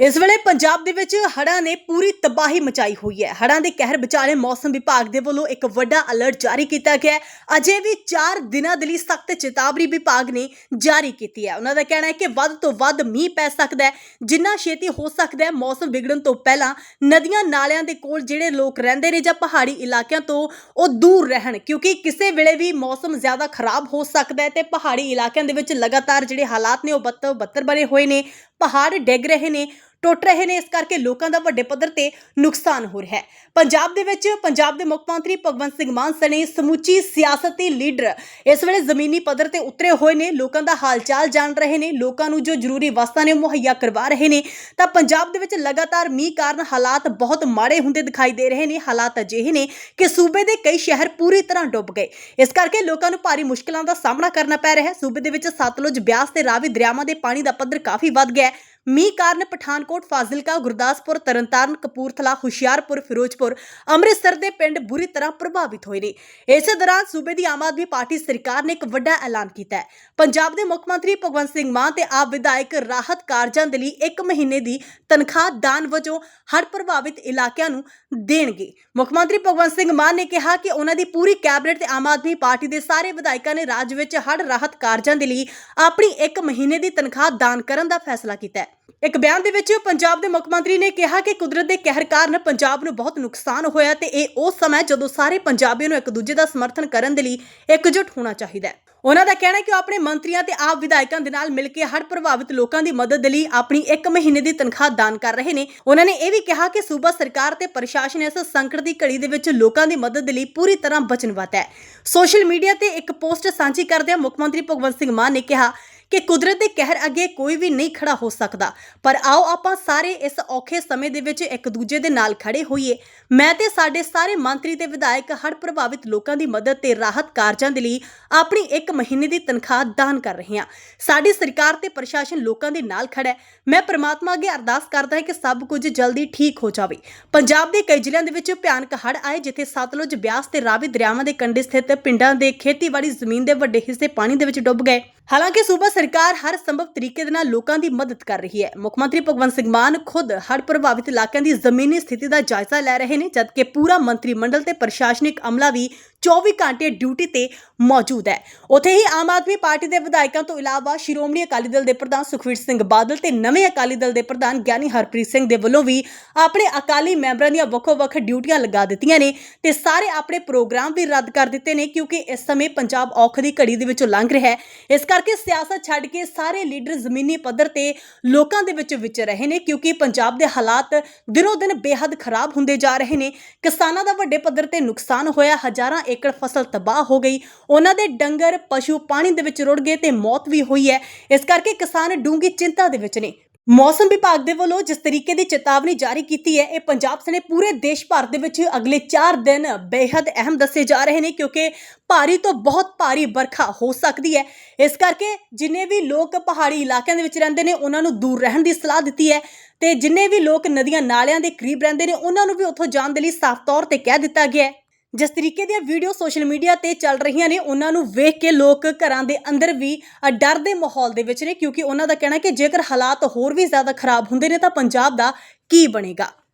ਇਸ ਵੇਲੇ ਪੰਜਾਬ ਦੇ ਵਿੱਚ ਹੜ੍ਹਾਂ ਨੇ ਪੂਰੀ ਤਬਾਹੀ ਮਚਾਈ ਹੋਈ ਹੈ। ਹੜ੍ਹਾਂ ਦੇ ਕਹਿਰ ਵਿਚਾਲੇ ਮੌਸਮ ਵਿਭਾਗ ਦੇ ਵੱਲੋਂ ਇੱਕ ਵੱਡਾ ਅਲਰਟ ਜਾਰੀ ਕੀਤਾ ਗਿਆ ਹੈ। ਅਜੇ ਵੀ 4 ਦਿਨਾਂ ਦੇ ਲਈ ਸਖਤ ਚੇਤਾਵਨੀ ਵਿਭਾਗ ਨੇ ਜਾਰੀ ਕੀਤੀ ਹੈ। ਉਹਨਾਂ ਦਾ ਕਹਿਣਾ ਹੈ ਕਿ ਵੱਧ ਤੋਂ ਵੱਧ ਮੀਂਹ ਪੈ ਸਕਦਾ ਹੈ। ਜਿੰਨਾ ਛੇਤੀ ਹੋ ਸਕਦਾ ਹੈ, ਮੌਸਮ ਵਿਗੜਨ ਤੋਂ ਪਹਿਲਾਂ ਨਦੀਆਂ ਨਾਲਿਆਂ ਦੇ ਕੋਲ ਜਿਹੜੇ ਲੋਕ ਰਹਿੰਦੇ ਨੇ ਜਾਂ ਪਹਾੜੀ ਇਲਾਕਿਆਂ ਤੋਂ ਉਹ ਦੂਰ ਰਹਿਣ, ਕਿਉਂਕਿ ਕਿਸੇ ਵੇਲੇ ਵੀ ਮੌਸਮ ਜ਼ਿਆਦਾ ਖਰਾਬ ਹੋ ਸਕਦਾ ਹੈ ਤੇ ਪਹਾੜੀ ਇਲਾਕਿਆਂ ਦੇ ਵਿੱਚ ਲਗਾਤਾਰ ਜਿਹੜੇ ਹਾਲਾਤ ਨੇ ਉਹ ਬੱਤਰ ਬੱਤਰ ਬਣੇ ਹੋਏ ਨੇ। ਪਹਾੜ ਡਿੱਗ ਰਹੇ ਨੇ। ਟੁੱਟ ਰਹੇ ਨੇ, ਇਸ ਕਰਕੇ ਲੋਕਾਂ ਦਾ ਵੱਡੇ ਪੱਧਰ ਤੇ ਨੁਕਸਾਨ ਹੋ ਰਿਹਾ ਹੈ। ਪੰਜਾਬ ਦੇ ਵਿੱਚ, ਪੰਜਾਬ ਦੇ ਮੁੱਖ ਮੰਤਰੀ ਭਗਵੰਤ ਸਿੰਘ ਮਾਨ ਸਣੇ ਸਮੁੱਚੀ ਸਿਆਸਤੀ ਲੀਡਰ ਇਸ ਵੇਲੇ ਜ਼ਮੀਨੀ ਪੱਧਰ ਤੇ ਉਤਰੇ ਹੋਏ ਨੇ। ਲੋਕਾਂ ਦਾ ਹਾਲਚਾਲ ਜਾਣ ਰਹੇ ਨੇ। ਲੋਕਾਂ ਨੂੰ ਜੋ ਜ਼ਰੂਰੀ ਵਸਤਾਂ ਨੇ, ਉਹ ਮੁਹੱਈਆ ਕਰਵਾ ਰਹੇ ਨੇ। ਤਾਂ ਪੰਜਾਬ ਦੇ ਵਿੱਚ ਲਗਾਤਾਰ ਮੀਂਹ ਕਾਰਨ ਹਾਲਾਤ ਬਹੁਤ ਮਾੜੇ ਹੁੰਦੇ ਦਿਖਾਈ ਦੇ ਰਹੇ ਨੇ। ਹਾਲਾਤ ਅਜਿਹੇ ਨੇ ਕਿ ਸੂਬੇ ਦੇ ਕਈ ਸ਼ਹਿਰ ਪੂਰੀ ਤਰ੍ਹਾਂ ਡੁੱਬ ਗਏ। ਇਸ ਕਰਕੇ ਲੋਕਾਂ ਨੂੰ ਭਾਰੀ ਮੁਸ਼ਕਲਾਂ ਦਾ ਸਾਹਮਣਾ ਕਰਨਾ ਪੈ ਰਿਹਾ ਹੈ। ਸੂਬੇ ਦੇ ਵਿੱਚ ਸਤਲੁਜ ਬਿਆਸ ਤੇ ਰਾਵੀ ਦਰਿਆਵਾਂ ਦੇ ਪਾਣੀ ਦਾ ਪੱਧਰ ਕਾਫੀ ਵੱਧ ਗਿਆ ਹੈ। ਮੀਂਹ ਕਾਰਨ ਪਠਾਨਕੋਟ, ਫਾਜ਼ਿਲਕਾ, ਗੁਰਦਾਸਪੁਰ, ਤਰਨਤਾਰਨ, ਕਪੂਰਥਲਾ, ਹੁਸ਼ਿਆਰਪੁਰ, ਫਿਰੋਜ਼ਪੁਰ, ਅੰਮ੍ਰਿਤਸਰ ਦੇ ਪਿੰਡ ਬੁਰੀ ਤਰ੍ਹਾਂ ਪ੍ਰਭਾਵਿਤ ਹੋਏ ਨੇ। ਇਸੇ ਦੌਰਾਨ ਸੂਬੇ ਦੀ ਆਮ ਆਦਮੀ ਪਾਰਟੀ ਸਰਕਾਰ ਨੇ ਇੱਕ ਵੱਡਾ ਐਲਾਨ ਕੀਤਾ ਹੈ। ਪੰਜਾਬ ਦੇ ਮੁੱਖ ਮੰਤਰੀ ਭਗਵੰਤ ਸਿੰਘ ਮਾਨ ਤੇ ਆਪ ਵਿਧਾਇਕ ਰਾਹਤ ਕਾਰਜਾਂ ਦੇ ਲਈ 1 ਮਹੀਨੇ ਦੀ ਤਨਖਾਹ ਦਾਨ ਵਜੋਂ ਹੜ੍ਹ ਪ੍ਰਭਾਵਿਤ ਇਲਾਕਿਆਂ ਨੂੰ ਦੇਣਗੇ। ਮੁੱਖ ਮੰਤਰੀ ਭਗਵੰਤ ਸਿੰਘ ਮਾਨ ਨੇ ਕਿਹਾ ਕਿ ਉਹਨਾਂ ਦੀ ਪੂਰੀ ਕੈਬਨਿਟ ਤੇ ਆਮ ਆਦਮੀ ਪਾਰਟੀ ਦੇ ਸਾਰੇ ਵਿਧਾਇਕਾਂ ਨੇ ਰਾਜ ਵਿੱਚ ਹੜ੍ਹ ਰਾਹਤ ਕਾਰਜਾਂ ਦੇ ਲਈ ਆਪਣੀ 1 ਮਹੀਨੇ ਦੀ ਤਨਖਾਹ ਦਾਨ ਕਰਨ ਦਾ ਫੈਸਲਾ ਕੀਤਾ ਹੈ। ਇੱਕ ਬਿਆਨ ਦੇ ਵਿੱਚ ਪੰਜਾਬ ਦੇ ਮੁੱਖ ਮੰਤਰੀ ਨੇ ਕਿਹਾ ਕਿ ਕੁਦਰਤ ਦੇ ਕਹਿਰ ਕਾਰਨ ਪੰਜਾਬ ਨੂੰ ਬਹੁਤ ਨੁਕਸਾਨ ਹੋਇਆ ਤੇ ਇਹ ਉਹ ਸਮਾਂ ਹੈ ਜਦੋਂ ਸਾਰੇ ਪੰਜਾਬੀਆਂ ਨੂੰ ਇੱਕ ਦੂਜੇ ਦਾ ਸਮਰਥਨ ਕਰਨ ਦੇ ਲਈ ਇਕਜੁੱਟ ਹੋਣਾ ਚਾਹੀਦਾ ਹੈ। ਉਹਨਾਂ ਦਾ ਕਹਿਣਾ ਹੈ ਕਿ ਉਹ ਆਪਣੇ ਮੰਤਰੀਆਂ ਤੇ ਆਪ ਵਿਧਾਇਕਾਂ ਦੇ ਨਾਲ ਮਿਲ ਕੇ ਹੜ੍ਹ ਪ੍ਰਭਾਵਿਤ ਲੋਕਾਂ ਦੀ ਮਦਦ ਦੇ ਲਈ ਆਪਣੀ 1 ਮਹੀਨੇ ਦੀ ਤਨਖਾਹ ਦਾਨ ਕਰ ਰਹੇ ਨੇ। ਉਹਨਾਂ ਨੇ ਇਹ ਵੀ ਕਿਹਾ ਕਿ ਸੂਬਾ ਸਰਕਾਰ ਤੇ ਪ੍ਰਸ਼ਾਸਨ ਇਸ ਸੰਕਟ ਦੀ ਘੜੀ ਦੇ ਵਿੱਚ ਲੋਕਾਂ ਦੀ ਮਦਦ ਦੇ ਲਈ ਪੂਰੀ ਤਰ੍ਹਾਂ ਵਚਨਬੱਧ ਹੈ। ਸੋਸ਼ਲ ਮੀਡੀਆ ਤੇ ਇੱਕ ਪੋਸਟ ਸਾਂਝੀ ਕਰਦਿਆਂ ਮੁੱਖ ਮੰਤਰੀ ਭਗਵੰਤ ਸਿੰਘ ਮਾਨ ਨੇ ਕਿਹਾ ਕਿ ਕੁਦਰਤ ਦੇ ਕਹਿਰ ਅੱਗੇ ਕੋਈ ਵੀ ਨਹੀਂ ਖੜਾ ਹੋ ਸਕਦਾ। ਪਰ ਆਓ ਆਪਾਂ ਸਾਰੇ ਇਸ ਔਖੇ ਸਮੇਂ ਦੇ ਵਿੱਚ ਇੱਕ ਦੂਜੇ ਦੇ ਨਾਲ ਖੜੇ ਹੋਈਏ। ਮੈਂ ਤੇ ਸਾਡੇ ਸਾਰੇ ਮੰਤਰੀ ਤੇ ਵਿਧਾਇਕ ਹੜ੍ਹ ਪ੍ਰਭਾਵਿਤ ਲੋਕਾਂ ਦੀ ਮਦਦ ਤੇ ਰਾਹਤ ਕਾਰਜਾਂ ਦੇ ਲਈ ਆਪਣੀ 1 ਮਹੀਨੇ ਦੀ ਤਨਖਾਹ ਦਾਨ ਕਰ ਰਹੇ ਹਾਂ। ਸਾਡੀ ਸਰਕਾਰ ਤੇ ਪ੍ਰਸ਼ਾਸਨ ਲੋਕਾਂ ਦੇ ਨਾਲ ਖੜਾ ਹੈ। ਮੈਂ ਪ੍ਰਮਾਤਮਾ ਅੱਗੇ ਅਰਦਾਸ ਕਰਦਾ ਹਾਂ ਕਿ ਸਭ ਕੁਝ ਜਲਦੀ ਠੀਕ ਹੋ ਜਾਵੇ। ਪੰਜਾਬ ਦੇ ਕਈ ਜ਼ਿਲ੍ਹਿਆਂ ਦੇ ਵਿੱਚ ਭਿਆਨਕ ਹੜ੍ਹ ਆਏ, ਜਿੱਥੇ ਸਤਲੁਜ ਬਿਆਸ ਤੇ ਰਾਵੀ ਦਰਿਆਵਾਂ ਦੇ ਕੰਢੇ ਸਥਿਤ ਪਿੰਡਾਂ ਦੇ ਖੇਤੀਬਾੜੀ ਜ਼ਮੀਨ ਦੇ ਵੱਡੇ ਹਿੱਸੇ ਪਾਣੀ ਦੇ ਵਿੱਚ ਡੁੱਬ ਗਏ। ਹਾਲਾਂਕਿ ਸੂਬਾ ਸਰਕਾਰ ਹਰ ਸੰਭਵ ਤਰੀਕੇ ਦੇ ਨਾਲ ਲੋਕਾਂ ਦੀ ਮਦਦ ਕਰ ਰਹੀ ਹੈ। ਮੁੱਖ ਮੰਤਰੀ ਭਗਵੰਤ ਸਿੰਘ ਮਾਨ ਖੁਦ ਹੜ੍ਹ ਪ੍ਰਭਾਵਿਤ ਇਲਾਕਿਆਂ ਦੀ ਜ਼ਮੀਨੀ ਸਥਿਤੀ ਦਾ ਜਾਇਜ਼ਾ ਲੈ ਰਹੇ ਨੇ, ਜਦਕਿ ਪੂਰਾ ਮੰਤਰੀ ਮੰਡਲ ਤੇ ਪ੍ਰਸ਼ਾਸਨਿਕ ਅਮਲਾ ਵੀ 24 ਘੰਟੇ ਡਿਊਟੀ ਤੇ ਮੌਜੂਦ ਹੈ। ਉੱਥੇ ਹੀ ਆਮ ਆਦਮੀ ਪਾਰਟੀ ਦੇ ਵਿਧਾਇਕਾਂ ਤੋਂ ਇਲਾਵਾ ਸ਼੍ਰੋਮਣੀ ਅਕਾਲੀ ਦਲ ਦੇ ਪ੍ਰਧਾਨ ਸੁਖਵੀਰ ਸਿੰਘ ਬਾਦਲ ਤੇ ਨਵੇਂ ਅਕਾਲੀ ਦਲ ਦੇ ਪ੍ਰਧਾਨ ਗਿਆਨੀ ਹਰਪ੍ਰੀਤ ਸਿੰਘ ਦੇ ਵੱਲੋਂ ਵੀ ਆਪਣੇ ਅਕਾਲੀ ਮੈਂਬਰਾਂ ਦੀਆਂ ਵੱਖੋ-ਵੱਖ ਡਿਊਟੀਆਂ ਲਗਾ ਦਿੱਤੀਆਂ ਨੇ ਤੇ ਸਾਰੇ ਆਪਣੇ ਪ੍ਰੋਗਰਾਮ ਵੀ ਰੱਦ ਕਰ ਦਿੱਤੇ ਨੇ ਕਿਉਂਕਿ ਇਸ ਸਮੇਂ ਪੰਜਾਬ ਔਖ ਦੀ ਘੜੀ ਦੇ ਵਿੱਚੋਂ ਲੰਘ ਰਿਹਾ ਹੈ। ਇਸ ਕਰਕੇ ਸਿਆਸਤ ਛੱਡ ਕੇ ਸਾਰੇ ਲੀਡਰ ਜ਼ਮੀਨੀ ਪੱਧਰ ਤੇ ਲੋਕਾਂ ਦੇ ਵਿੱਚ ਵਿਚਰ ਰਹੇ ਨੇ ਕਿਉਂਕਿ ਪੰਜਾਬ ਦੇ ਹਾਲਾਤ ਦਿਨੋ ਦਿਨ ਬੇਹੱਦ ਖਰਾਬ ਹੁੰਦੇ ਜਾ ਰਹੇ ਨੇ। ਕਿਸਾਨਾਂ ਦਾ ਵੱਡੇ ਪੱਧਰ ਤੇ ਨੁਕਸਾਨ ਹੋਇਆ, ਹਜ਼ਾਰਾਂ ਏਕੜ ਫਸਲ ਤਬਾਹ ਹੋ ਗਈ। ਉਹਨਾਂ ਦੇ ਡੰਗਰ, ਪਸ਼ੂ ਪਾਣੀ ਦੇ ਵਿੱਚ ਰੁੜ ਗਏ ਤੇ ਮੌਤ ਵੀ ਹੋਈ ਹੈ। ਇਸ ਕਰਕੇ ਕਿਸਾਨ ਡੂੰਗੀ ਚਿੰਤਾ ਦੇ ਵਿੱਚ ਨੇ। ਮੌਸਮ ਵਿਭਾਗ ਦੇ ਵੱਲੋਂ ਜਿਸ ਤਰੀਕੇ ਦੀ ਚੇਤਾਵਨੀ ਜਾਰੀ ਕੀਤੀ ਹੈ, ਇਹ ਪੰਜਾਬ ਸਣੇ ਪੂਰੇ ਦੇਸ਼ ਭਰ ਦੇ ਵਿੱਚ ਅਗਲੇ 4 ਦਿਨ ਬੇहद ਅਹਿਮ ਦੱਸੇ ਜਾ ਰਹੇ ਨੇ ਕਿਉਂਕਿ ਭਾਰੀ ਤੋਂ ਬਹੁਤ ਭਾਰੀ ਵਰਖਾ ਹੋ ਸਕਦੀ ਹੈ। ਇਸ ਕਰਕੇ ਜਿੰਨੇ ਵੀ ਲੋਕ ਪਹਾੜੀ ਇਲਾਕਿਆਂ ਦੇ ਵਿੱਚ ਰਹਿੰਦੇ ਨੇ, ਉਹਨਾਂ ਨੂੰ ਦੂਰ ਰਹਿਣ ਦੀ ਸਲਾਹ ਦਿੱਤੀ ਹੈ ਤੇ ਜਿੰਨੇ ਵੀ ਲੋਕ ਨਦੀਆਂ ਨਾਲਿਆਂ ਦੇ ਕਰੀਬ ਰਹਿੰਦੇ ਨੇ, ਉਹਨਾਂ ਨੂੰ ਵੀ ਉੱਥੋਂ ਜਾਣ ਦੇ ਲਈ ਸਾਫ਼ ਤੌਰ ਤੇ ਕਹਿ ਦਿੱਤਾ ਗਿਆ ਹੈ। ਜਿਸ ਤਰੀਕੇ ਦੀਆਂ ਵੀਡੀਓ ਸੋਸ਼ਲ ਮੀਡੀਆ ਤੇ ਚੱਲ ਰਹੀਆਂ ਨੇ, ਉਹਨਾਂ ਨੂੰ ਵੇਖ ਕੇ ਲੋਕ ਘਰਾਂ ਦੇ ਅੰਦਰ ਵੀ ਡਰ ਦੇ ਮਾਹੌਲ ਦੇ ਵਿੱਚ ਨੇ, ਕਿਉਂਕਿ ਉਹਨਾਂ ਦਾ ਕਹਿਣਾ ਕਿ ਜੇਕਰ ਹਾਲਾਤ ਹੋਰ ਵੀ ਜ਼ਿਆਦਾ ਖਰਾਬ ਹੁੰਦੇ ਨੇ, ਤਾਂ ਪੰਜਾਬ ਦਾ ਕੀ ਬਣੇਗਾ?